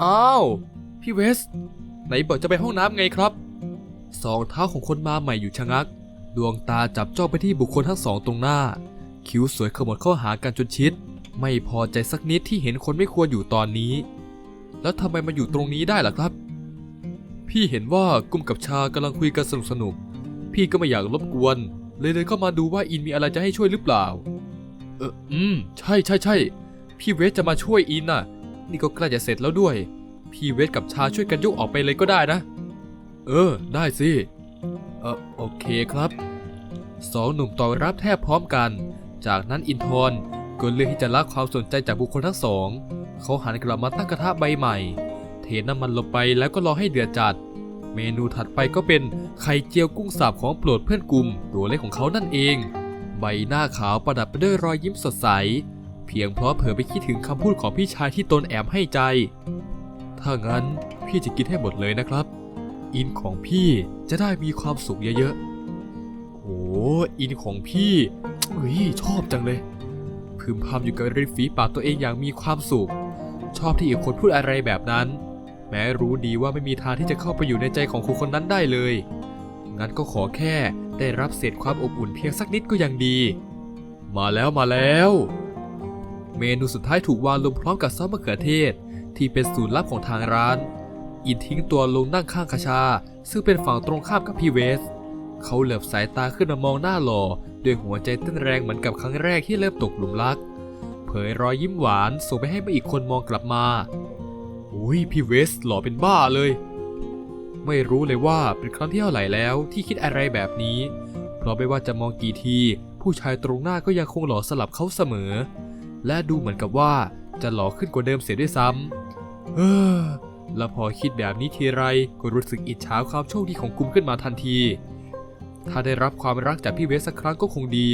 อ้าว พี่เวส ไหนบอกจะไปห้องน้ำไงครับ สองเท้าของคนมาใหม่อยู่ชะงัก ดวงตาจับจ้องไปที่บุคคลทั้งสองตรงหน้า คิ้วสวยขมวดเข้าหากันจนชิด ไม่พอใจสักนิดที่เห็นคนไม่ควรอยู่ตอนนี้ แล้วทำไมมาอยู่ตรงนี้ได้ล่ะครับ พี่เห็นว่ากุ้มกับชากำลังคุยกันสนุกสนุก พี่ก็ไม่อยากรบกวน เลยเดินเข้ามาดูว่าอินมีอะไรจะให้ช่วยหรือเปล่า เออ อืม ใช่ใช่ใช่ พี่เวสจะมาช่วยอินน่ะ นี่ก็ใกล้จะเสร็จแล้วด้วย พี่เวสกับชาช่วยกันยกออกไปเลยก็ได้นะ เออ ได้สิเออโอเคครับสองหนุ่มตอบรับแทบพร้อมกัน จากนั้นอินทร์ก็เลือกที่จะละความสนใจจากบุคคลทั้งสอง เขาหันกลับมาตั้งกระทะใบใหม่ เทน้ำมันลงไปแล้วก็รอให้เดือดจัด เมนูถัดไปก็เป็นไข่เจียวกุ้งสับของโปรดเพื่อนกลุ่มตัวเล็กของเขานั่นเอง ใบหน้าขาวประดับไปด้วยรอยยิ้มสดใส เพียงเพราะเผลอไปคิดถึงคำพูดของพี่ชายที่ตนแอบให้ใจ ถ้างั้นพี่จะกินให้หมดเลยนะครับ อินของพี่จะได้มีความสุขเยอะๆโหอินของพี่เฮ้ยชอบจังเลย พึมพำอยู่กับริมฝีปากตัวเองอย่างมีความสุข ชอบที่อีกคนพูดอะไรแบบนั้น แม้รู้ดีว่าไม่มีทางที่จะเข้าไปอยู่ในใจของคนคนนั้นได้เลย งั้นก็ขอแค่ได้รับเศษความอบอุ่นเพียงสักนิดก็ยังดี มาแล้วมาแล้ว เมนูสุดท้ายถูกวางลงพร้อมกับซอสมะเขือเทศ ที่เป็นสูตรลับของทางร้าน อินทิ้งตัวลงนั่งข้างคาชา ซึ่งเป็นฝั่งตรงข้ามกับพี่เวส เขาเหลือบสายตาขึ้นมามองหน้าหล่อด้วยหัวใจเต้นแรงเหมือนกับครั้งแรกที่เริ่มตกหลุมรัก เผยรอยยิ้มหวานส่งไปให้มื่ออีกคนมองกลับมาอุ้ยพี่เวสหล่อเป็นบ้าเลย ไม่รู้เลยว่าเป็นครั้งที่เท่าไหร่แล้วที่คิดอะไรแบบนี้ เพราะไม่ว่าจะมองกี่ที ผู้ชายตรงหน้าก็ยังคงหล่อสลับเขาเสมอ และดูเหมือนกับว่าจะหล่อขึ้นกว่าเดิมเสียด้วยซ้ำเออแล้วพอคิดแบบนี้ทีไรก็รู้สึกอิจฉาความโชคดีของกุมขึ้นมาทันที ถ้าได้รับความรักจากพี่เวสสักครั้งก็คงดี